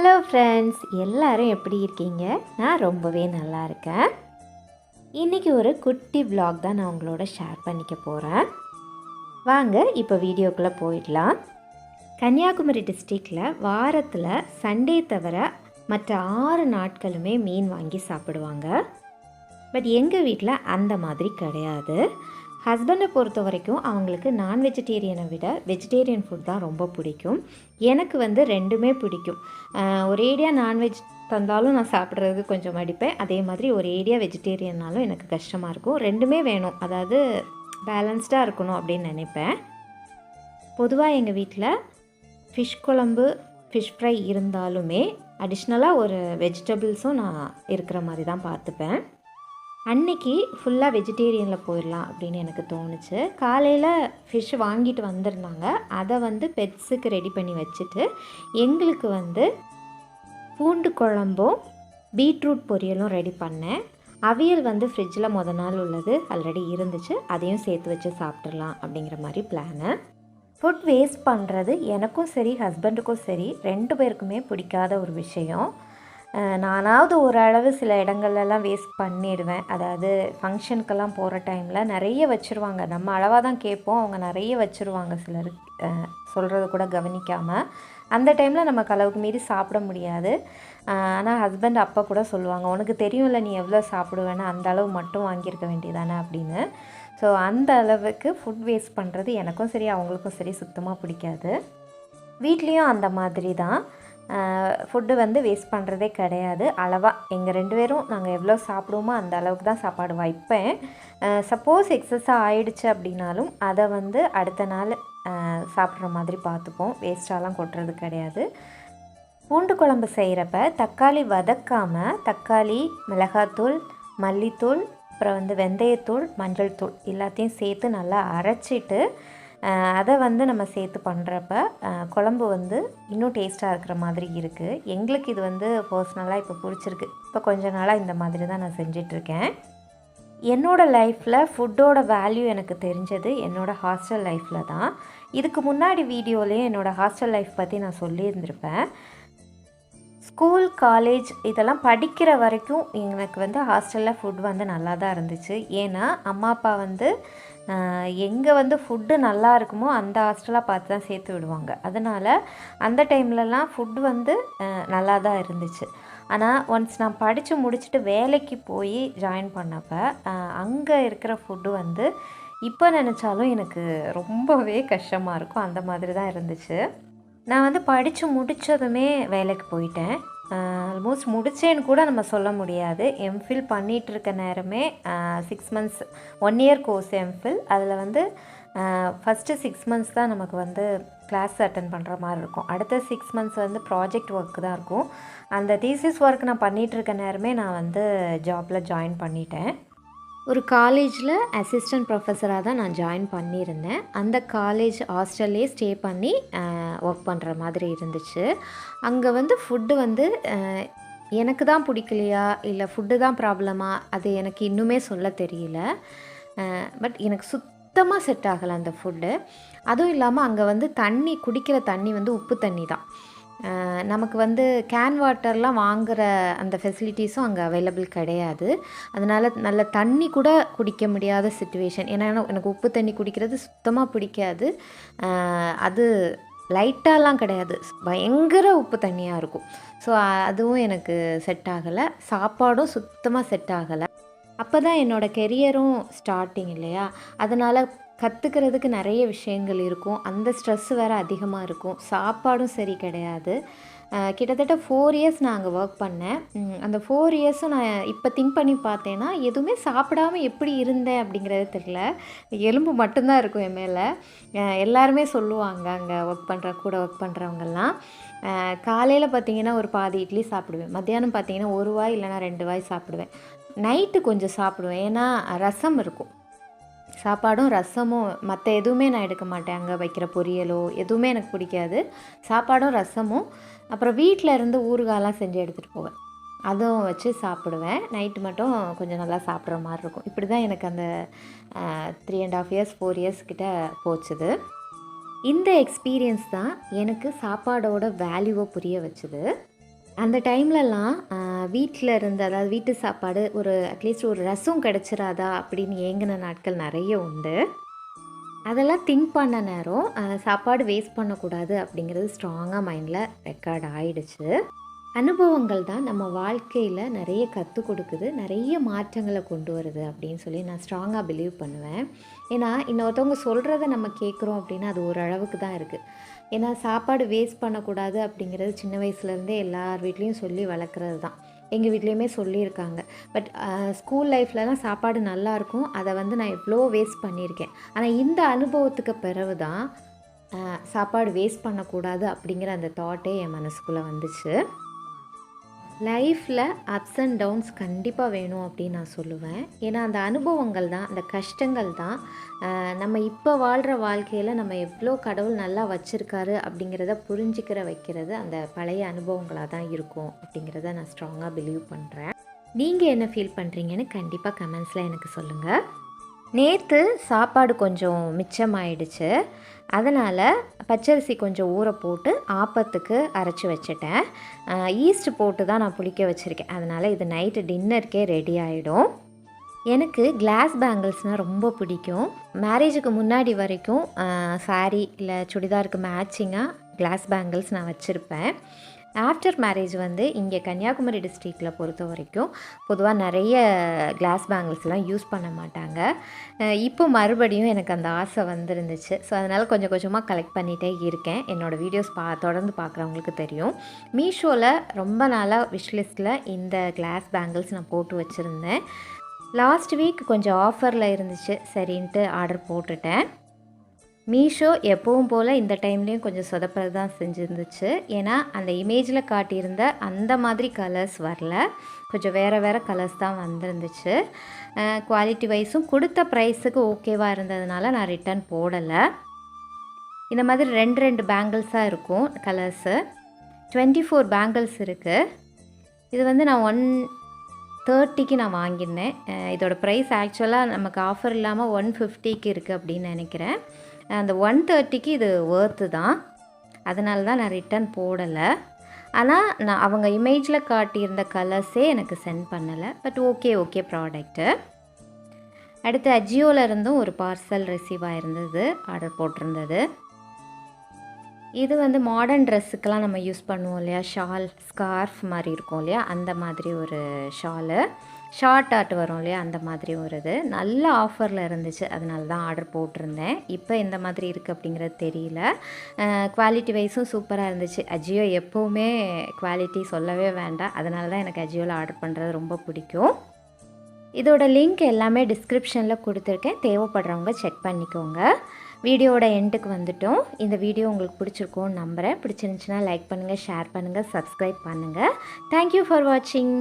Hello friends எல்லாரும் எப்படி இருக்கீங்க? நான் ரொம்பவே நல்லா இருக்கேன். இன்றைக்கி ஒரு குட்டி ப்ளாக் தான் நான் உங்களோட ஷேர் பண்ணிக்க போகிறேன் வாங்க இப்போ வீடியோக்குள்ளே போயிடலாம். கன்னியாகுமரி டிஸ்ட்ரிக்டில் வாரத்தில் சண்டே தவிர மற்ற ஆறு நாட்களுமே மீன் வாங்கி சாப்பிடுவாங்க. பட் எங்கள் வீட்டில் அந்த மாதிரி கிடையாது. ஹஸ்பண்டை பொறுத்த வரைக்கும் அவங்களுக்கு நான் வெஜிடேரியனை விட வெஜிடேரியன் ஃபுட் தான் ரொம்ப பிடிக்கும். எனக்கு வந்து ரெண்டுமே பிடிக்கும். ஒரேடியாக நான்வெஜ் தந்தாலும் நான் சாப்பிட்றதுக்கு கொஞ்சம் மடிப்பேன். அதே மாதிரி ஒரேடியாக வெஜிடேரியன்னாலும் எனக்கு கஷ்டமாக இருக்கும். ரெண்டுமே வேணும். அதாவது பேலன்ஸ்டாக இருக்கணும் அப்படின்னு நினைப்பேன். பொதுவாக எங்கள் வீட்டில் ஃபிஷ் குழம்பு ஃபிஷ் ஃப்ரை இருந்தாலுமே அடிஷ்னலாக ஒரு வெஜிடபிள்ஸும் நான் இருக்கிற மாதிரி தான் பார்த்துப்பேன். அன்னைக்கு ஃபுல்லாக வெஜிடேரியனில் போயிடலாம் அப்படின்னு எனக்கு தோணுச்சு. காலையில் ஃபிஷ் வாங்கிட்டு வந்திருந்தாங்க. அதை வந்து பெட்ஸுக்கு ரெடி பண்ணி வச்சுட்டு எங்களுக்கு வந்து பூண்டு குழம்பும் பீட்ரூட் பொரியலும் ரெடி பண்ணேன். அவியல் வந்து ஃப்ரிட்ஜில் முத நாள் உள்ளது ஆல்ரெடி இருந்துச்சு. அதையும் சேர்த்து வச்சு சாப்பிட்றலாம் அப்படிங்கிற மாதிரி பிளானு ஃபுட் வேஸ்ட் பண்ணுறது எனக்கும் சரி ஹஸ்பண்டுக்கும் சரி ரெண்டு பேருக்குமே பிடிக்காத ஒரு விஷயம். நானாவது ஓரளவு சில இடங்கள்லலாம் வேஸ்ட் பண்ணிடுவேன். அதாவது ஃபங்க்ஷனுக்கெல்லாம் போகிற டைமில் நிறைய வச்சுருவாங்க. நம்ம அளவாக தான் கேட்போம். அவங்க நிறைய வச்சுருவாங்க சிலர் சொல்கிறது கூட கவனிக்காமல் அந்த டைமில் நமக்கு அளவுக்கு மீறி சாப்பிட முடியாது. ஆனால் ஹஸ்பண்ட் அப்பா கூட சொல்லுவாங்க உனக்கு தெரியும்ல நீ எவ்வளோ சாப்பிடுவேன்னு? அந்த அளவு மட்டும் வாங்கியிருக்க வேண்டியதானே? அப்படின்னு. ஸோ அந்த அளவுக்கு ஃபுட் வேஸ்ட் பண்ணுறது எனக்கும் சரி அவங்களுக்கும் சரி சுத்தமாக பிடிக்காது. வீட்லேயும் அந்த மாதிரி தான். ஃபுட்டு வந்து வேஸ்ட் பண்ணுறதே கிடையாது. அளவாக எங்கள் ரெண்டு பேரும் நாங்கள் எவ்வளோ சாப்பிடுவோமோ அந்த அளவுக்கு தான் சாப்பாடு வைப்பேன். சப்போஸ் எக்ஸஸாக ஆயிடுச்சு அப்படின்னாலும் அதை வந்து அடுத்த நாள் சாப்பிட்ற மாதிரி பார்த்துப்போம். வேஸ்ட்டாலாம் கொட்டுறது கிடையாது. பூண்டு குழம்பு செய்கிறப்ப தக்காளி வதக்காமல் தக்காளி மிளகாத்தூள் மல்லித்தூள் அப்புறம் வந்து வெந்தயத்தூள் மஞ்சள் தூள் எல்லாத்தையும் சேர்த்து நல்லா அரைச்சிட்டு அதை வந்து நம்ம சேர்த்து பண்ணுறப்ப குழம்பு வந்து இன்னும் டேஸ்ட்டாக இருக்கிற மாதிரி இருக்குது எங்களுக்கு இது வந்து பர்சனலாக இப்போ பிடிச்சிருக்கு. இப்போ கொஞ்ச நாளாக இந்த மாதிரி தான் நான் செஞ்சிட்ருக்கேன். என்னோடய லைஃப்பில் ஃபுட்டோட வேல்யூ எனக்கு தெரிஞ்சது என்னோடய ஹாஸ்டல் லைஃப்பில் தான். இதுக்கு முன்னாடி வீடியோலேயும் என்னோடய ஹாஸ்டல் லைஃப் பற்றி நான் சொல்லியிருந்திருப்பேன். ஸ்கூல் காலேஜ் இதெல்லாம் படிக்கிற வரைக்கும் எனக்கு வந்து ஹாஸ்டலில் ஃபுட் வந்து நல்லா தான் இருந்துச்சு. ஏன்னா அம்மா அப்பா வந்து எங்கே வந்து ஃபுட்டு நல்லா இருக்குமோ அந்த ஹாஸ்டலாக பார்த்து தான் சேர்த்து விடுவாங்க. அதனால் அந்த டைம்லலாம் ஃபுட் வந்து நல்லா தான் இருந்துச்சு. ஆனால் ஒன்ஸ் நான் படித்து முடிச்சுட்டு வேலைக்கு போய் ஜாயின் பண்ணப்போ அங்கே இருக்கிற ஃபுட்டு வந்து இப்போ நினச்சாலும் எனக்கு ரொம்பவே கஷ்டமாக இருக்கும். அந்த மாதிரி தான் இருந்துச்சு. நான் வந்து படித்து முடித்ததுமே வேலைக்கு போயிட்டேன். ஆல்மோஸ்ட் முடித்தேன்னு கூட நம்ம சொல்ல முடியாது. எம்ஃபில் பண்ணிகிட்டு இருக்க நேரமே six months one year course MPhil அதில் வந்து ஃபஸ்ட்டு சிக்ஸ் மந்த்ஸ் தான் நமக்கு வந்து கிளாஸ் அட்டன் பண்ணுற மாதிரி இருக்கும். அடுத்த சிக்ஸ் மந்த்ஸ் வந்து ப்ராஜெக்ட் ஒர்க் தான் இருக்கும். அந்த தீசிஸ் ஒர்க் நான் பண்ணிகிட்டு இருக்க நேரமே நான் வந்து ஜாப்பில் ஜாயின் பண்ணிட்டேன். ஒரு காலேஜில் அசிஸ்டன்ட் ப்ரொஃபஸராக தான் நான் ஜாயின் பண்ணியிருந்தேன். அந்த காலேஜ் ஹாஸ்டல்லே ஸ்டே பண்ணி ஒர்க் பண்ணுற மாதிரி இருந்துச்சு. அங்கே வந்து ஃபுட்டு வந்து எனக்கு தான் பிடிக்கலையா? இல்லை ஃபுட்டு தான் ப்ராப்ளமா அது எனக்கு இன்னுமே சொல்ல தெரியல. பட் எனக்கு சுத்தமாக செட் ஆகலை அந்த ஃபுட்டு அதுவும் இல்லாமல் அங்கே வந்து தண்ணி குடிக்கிற தண்ணி வந்து உப்பு தண்ணி தான். நமக்கு வந்து கேன் வாட்டர்லாம் வாங்குகிற அந்த ஃபெசிலிட்டிஸும் அங்கே அவைலபிள் கிடையாது. அதனால் நல்ல தண்ணி கூட குடிக்க முடியாத சுச்சுவேஷன் ஏன்னா எனக்கு உப்பு தண்ணி குடிக்கிறது சுத்தமாக பிடிக்காது. அது லைட்டாலாம் கிடையாது. பயங்கர உப்பு தண்ணியாக இருக்கும். ஸோ அதுவும் எனக்கு செட் ஆகலை. சாப்பாடும் சுத்தமாக செட் ஆகலை. அப்போ தான் என்னோடய கெரியரும் ஸ்டார்டிங் இல்லையா? அதனால் கற்றுக்கிறதுக்கு நிறைய விஷயங்கள் இருக்கும். அந்த ஸ்ட்ரெஸ் வேறு அதிகமாக இருக்கும். சாப்பாடும் சரி கிடையாது. கிட்டத்தட்ட ஃபோர் இயர்ஸ் நான் அங்கே ஒர்க் பண்ணேன். அந்த ஃபோர் இயர்ஸும் நான் இப்போ திங்க் பண்ணி பார்த்தேன்னா எதுவுமே சாப்பிடாம எப்படி இருந்தேன் அப்படிங்கிறது தெரில எலும்பு மட்டும்தான் இருக்கும் என் மேலே. எல்லாருமே சொல்லுவாங்க அங்கே ஒர்க் பண்ணுற கூட ஒர்க் பண்ணுறவங்கெல்லாம் காலையில் பார்த்தீங்கன்னா ஒரு பாதி இட்லி சாப்பிடுவேன். மத்தியானம் பார்த்தீங்கன்னா ஒரு வாய் இல்லைன்னா ரெண்டு வாய் சாப்பிடுவேன். நைட்டு கொஞ்சம் சாப்பிடுவேன். ஏன்னா ரசம் இருக்கும். சாப்பாடும் ரசமும் மற்ற எதுவுமே நான் எடுக்க மாட்டேன். அங்கே வைக்கிற பொரியலோ எதுவுமே எனக்கு பிடிக்காது. சாப்பாடும் ரசமும் அப்புறம் வீட்டில் இருந்து ஊறுகாலாம் செஞ்சு எடுத்துகிட்டு போவேன். அதுவும் வச்சு சாப்பிடுவேன். நைட்டு மட்டும் கொஞ்சம் நல்லா சாப்பிட்ற மாதிரி இருக்கும். இப்படி தான் எனக்கு அந்த three and half years four years கிட்ட போச்சுது. இந்த எக்ஸ்பீரியன்ஸ் தான் எனக்கு சாப்பாடோட வேல்யூவை புரிய வச்சுது. அந்த டைம்லலாம் வீட்டில் இருந்து அதாவது வீட்டு சாப்பாடு ஒரு அட்லீஸ்ட் ஒரு ரசம் கிடச்சிராதா அப்படின்னு ஏங்கின நாட்கள் நிறைய உண்டு. அதெல்லாம் திங்க் பண்ண நேரம் சாப்பாடு வேஸ்ட் பண்ணக்கூடாது அப்படிங்கிறது ஸ்ட்ராங்காக மைண்டில் ரெக்கார்ட் ஆயிடுச்சு. அனுபவங்கள் தான் நம்ம வாழ்க்கையில் நிறைய கற்றுக் கொடுக்குது நிறைய மாற்றங்களை கொண்டு வருது அப்படின்னு சொல்லி நான் ஸ்ட்ராங்காக பிலீவ் பண்ணுவேன். ஏன்னா இன்னொருத்தவங்க சொல்கிறத நம்ம கேட்குறோம் அப்படின்னா அது ஓரளவுக்கு தான் இருக்குது ஏன்னா சாப்பாடு வேஸ்ட் பண்ணக்கூடாது அப்படிங்கிறது சின்ன வயசுலேருந்தே எல்லார் வீட்லேயும் சொல்லி வளர்க்குறது தான் எங்கள் வீட்லேயுமே சொல்லியிருக்காங்க. பட் ஸ்கூல் லைஃப்லலாம் சாப்பாடு நல்லாயிருக்கும் அதை வந்து நான் எவ்வளோ வேஸ்ட் பண்ணியிருக்கேன். ஆனால் இந்த அனுபவத்துக்கு பிறகு தான் சாப்பாடு வேஸ்ட் பண்ணக்கூடாது அப்படிங்கிற அந்த தாட்டே என் மனசுக்குள்ளே வந்துச்சு. லைஃப்பில் அப்ஸ் அண்ட் டவுன்ஸ் கண்டிப்பாக வேணும் அப்படின்னு நான் சொல்லுவேன். ஏன்னா அந்த அனுபவங்கள் தான் அந்த கஷ்டங்கள் தான். நம்ம இப்போ வாழ்கிற வாழ்க்கையில் நம்ம எவ்வளோ கடவுள் நல்லா வச்சுருக்காரு அப்படிங்கிறத புரிஞ்சிக்கிற வைக்கிறது அந்த பழைய அனுபவங்களாக தான் இருக்கும் அப்படிங்கிறத நான் ஸ்ட்ராங்காக பிலீவ் பண்ணுறேன் நீங்கள் என்ன ஃபீல் பண்ணுறீங்கன்னு கண்டிப்பாக கமெண்ட்ஸில் எனக்கு சொல்லுங்கள் நேற்று சாப்பாடு கொஞ்சம் மிச்சமாயிடுச்சு. அதனால் பச்சரிசி கொஞ்சம் ஊற போட்டு ஆப்பத்துக்கு அரைச்சி வச்சுட்டேன். ஈஸ்ட் போட்டு தான் நான் புளிக்க வச்சுருக்கேன். அதனால் இது நைட்டு டின்னருக்கே ரெடி ஆகிடும் எனக்கு கிளாஸ் பேங்கிள்ஸ்னால் ரொம்ப பிடிக்கும். மேரேஜுக்கு முன்னாடி வரைக்கும் சாரீ இல்லை சுடிதாருக்கு மேட்சிங்காக கிளாஸ் பேங்கிள்ஸ் நான் வச்சுருப்பேன். ஆஃப்டர் மேரேஜ் வந்து இங்கே கன்னியாகுமரி டிஸ்ட்ரிக்டில் பொறுத்த வரைக்கும் பொதுவாக நிறைய கிளாஸ் பேங்கிள்ஸ்லாம் யூஸ் பண்ண மாட்டாங்க. இப்போ மறுபடியும் எனக்கு அந்த ஆசை வந்துருந்துச்சு. ஸோ அதனால் கொஞ்சம் கொஞ்சமாக கலெக்ட் பண்ணிகிட்டே இருக்கேன். என்னோடய வீடியோஸ் பா தொடர்ந்து பார்க்குறவங்களுக்கு தெரியும். மீஷோவில் ரொம்ப நாளாக விஷ்லிஸ்ட்டில் இந்த கிளாஸ் பேங்கிள்ஸ் நான் போட்டு வச்சுருந்தேன். லாஸ்ட் வீக் கொஞ்சம் ஆஃபரில் இருந்துச்சு. சரின்ட்டு ஆர்டர் போட்டுட்டேன். மீஷோ எப்பவும் போல் இந்த டைம்லேயும் கொஞ்சம் சொதப்பது தான் செஞ்சுருந்துச்சு. ஏன்னா அந்த இமேஜில் காட்டியிருந்த அந்த மாதிரி கலர்ஸ் வரல. கொஞ்சம் வேறு வேறு கலர்ஸ் தான் வந்திருந்துச்சு. குவாலிட்டி வைஸும் கொடுத்த ப்ரைஸுக்கு ஓகேவாக இருந்ததுனால நான் ரிட்டர்ன் போடலை. இந்த மாதிரி ரெண்டு ரெண்டு பேங்கிள்ஸாக இருக்கும் கலர்ஸு டுவெண்ட்டி ஃபோர் பேங்கிள்ஸ் இருக்குது இது வந்து நான் ஒன் தேர்ட்டிக்கு நான் வாங்கியிருந்தேன். இதோட ப்ரைஸ் ஆக்சுவலாக நமக்கு ஆஃபர் இல்லாமல் ஒன் ஃபிஃப்டிக்கு இருக்குது அப்படின்னு நினைக்கிறேன். அந்த ஒன் தேர்ட்டிக்கு இது ஒர்த்து தான். அதனால தான் நான் ரிட்டர்ன் போடலை. ஆனால் நான் அவங்க இமேஜில் காட்டியிருந்த கலர்ஸே எனக்கு சென்ட் பண்ணலை. பட் ஓகே ஓகே ப்ராடக்ட்டு அடுத்து அஜியோவில் இருந்தும் ஒரு பார்சல் ரிசீவ் ஆகிருந்தது ஆர்டர் போட்டிருந்தது. இது வந்து மாடர்ன் ட்ரெஸ்ஸுக்கெலாம் நம்ம யூஸ் பண்ணுவோம் இல்லையா? ஷால் ஸ்கார்ஃப் மாதிரி இருக்கும் இல்லையா? அந்த மாதிரி ஒரு ஷாலு ஷார்ட் ஆர்ட் வரும் இல்லையா? அந்த மாதிரி ஒரு இது. நல்ல ஆஃபரில் இருந்துச்சு. அதனால தான் ஆர்டர் போட்டிருந்தேன். இப்போ எந்த மாதிரி இருக்குது அப்படிங்கிறது தெரியல. குவாலிட்டி வைஸும் சூப்பராக இருந்துச்சு. அஜியோ எப்போவுமே குவாலிட்டி சொல்லவே வேண்டாம். அதனால தான் எனக்கு அஜியோவில் ஆர்டர் பண்ணுறது ரொம்ப பிடிக்கும். இதோட லிங்க் எல்லாமே டிஸ்கிரிப்ஷனில் கொடுத்துருக்கேன். தேவைப்படுறவங்க செக் பண்ணிக்கோங்க. வீடியோவோட எண்டுக்கு வந்துட்டோம். இந்த வீடியோ உங்களுக்கு பிடிச்சிருக்கோன்னு நம்புகிறேன் பிடிச்சிருந்துச்சுன்னா லைக் பண்ணுங்கள் ஷேர் பண்ணுங்கள் சப்ஸ்கிரைப் பண்ணுங்கள் தேங்க்யூ ஃபார் வாட்சிங்